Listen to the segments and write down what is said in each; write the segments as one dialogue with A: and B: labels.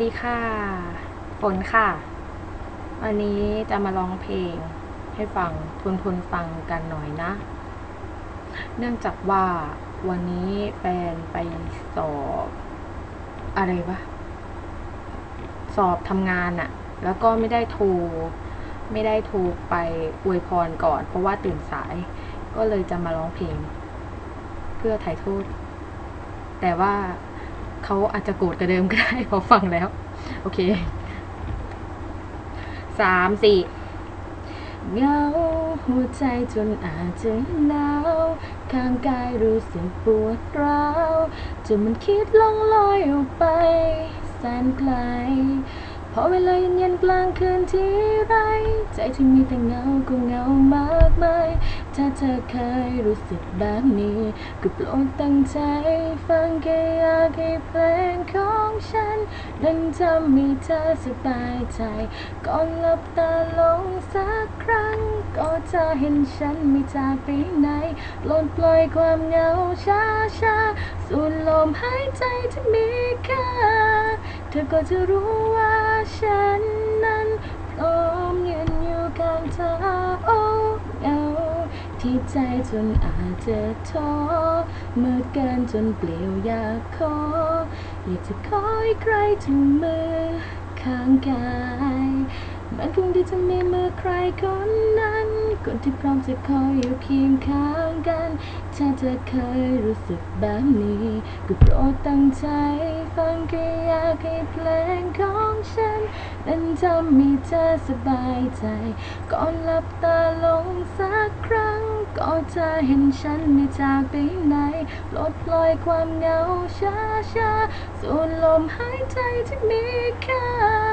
A: ดีค่ะฝนค่ะ วันนี้จะมาร้องเพลงให้ฟังทนทนฟังกันหน่อยนะ เนื่องจากว่าวันนี้แฟนไปสอบ อะไรวะ สอบทำงานอะแล้วก็ไม่ได้โทร ไม่ได้โทรไปอวยพรก่อน เพราะว่าตื่นสาย ก็เลยจะมาร้องเพลง เพื่อไถ่โทษ แต่ว่า เขาอาจจะโกรธกระเดิมก็ได้พอฟังแล้ว โอเคสามสี่เงาหัวใจจนอาจจะหนาวข้างกายรู้สึกปวดร้าวจนมันคิดล่องลอยออกไปแสนไกล พอเวลาเย็นกลางคืนที่ไร ใจที่มีแต่เงาก็เงามากมายถ้าเธอเคยรู้สึกแบบนี้ ก็โปรดตั้งใจฟังแค่อยากให้เพลงของฉัน นั้นทำให้เธอสบายใจ ก่อนหลับตาลงสักครั้ง ก็จะเห็นฉันไม่จากไปไหนปลดปล่อยความเหงาช้าช้าสูดลมหายใจที่มีค่าเธอก็จะรู้ว่าฉันนั้นพร้อมยืนอยู่ข้างเธอโอ้เหงาที่ใจจนอาจจะท้อเมืดเกินจนเปลี่ยวอยากขออยากจะขอให้ใครถึงมือข้างกาย คงดีจะมีมือใครคนนั้น คนที่พร้อมจะคอยอยู่เคียงข้างกัน ถ้าเธอเคยรู้สึกแบบนี้ก็โปรดตั้งใจฟังแค่อยากให้เพลงของฉัน นั้นทำให้เธอสบายใจ ก่อนหลับตาลงสักครั้ง ก็จะเห็นฉันไม่จากไปไหนลดปล่อยความเหงาช้าช้าๆสูดลมหายใจที่มีค่า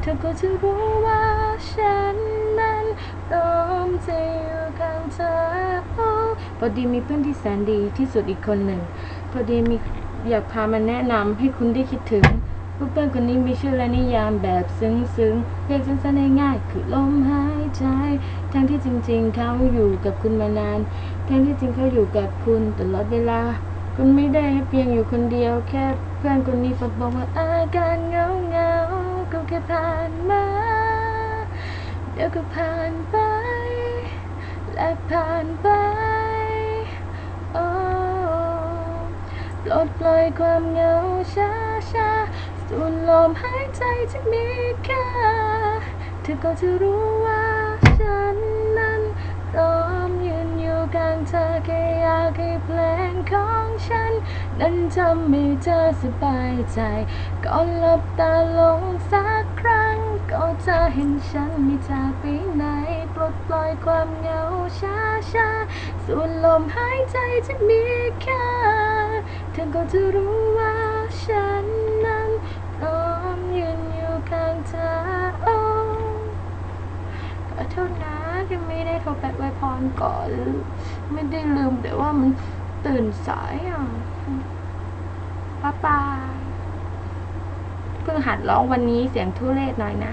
A: เธอก็จะรู้ว่าฉันนั้นพร้อมจะอยู่ข้างเธอโอ้พอดีมีเพื่อนที่แสนดีที่สุดอีกคนหนึ่ง พอดีมีอยากพามาแนะนำให้คุณได้คิดถึงเพื่อนคนนี้มีชื่อและนิยามแบบซึ้งๆเรียกสั้นๆง่ายๆคือลมหายใจ ทั้งที่จริง ๆ เขาอยู่กับคุณมานาน ทั้งที่จริงเขาอยู่กับคุณตลอดเวลา คุณไม่ได้เพียงอยู่คนเดียว แค่เพื่อนคนนี้ฝากบอกว่าอาการเหงาเงา ก็แค่ผ่านมา เดี๋ยวก็ผ่านไป และผ่านไป โอ้ปลดปล่อยความเหงาช้าช้าสูดลมหายใจที่มีค่าเธอก็จะรู้ว่าฉันนั้นพร้อมยืนอยู่ข้างเธอแค่อยากให้เพลงของ ฉัน นั้นทำให้เธอสบายใจก่อนหลับตาลงสักครั้ง ก็จะเห็นฉันไม่จากไปไหน ปลดปล่อยความเหงาช้าช้าๆสูดลมหายใจที่มีค่าเธอก็จะรู้ว่าฉันนั้นพร้อมยืนอยู่ข้างเธอโอ้ขอโทษนะที่ไม่ได้โทรไปอวยพรก่อน ไม่ได้ลืมแต่ว่ามัน ตื่นสายอะป้าปายเพิ่งหัดร้องวันนี้เสียงทุเรศหน่อยนะ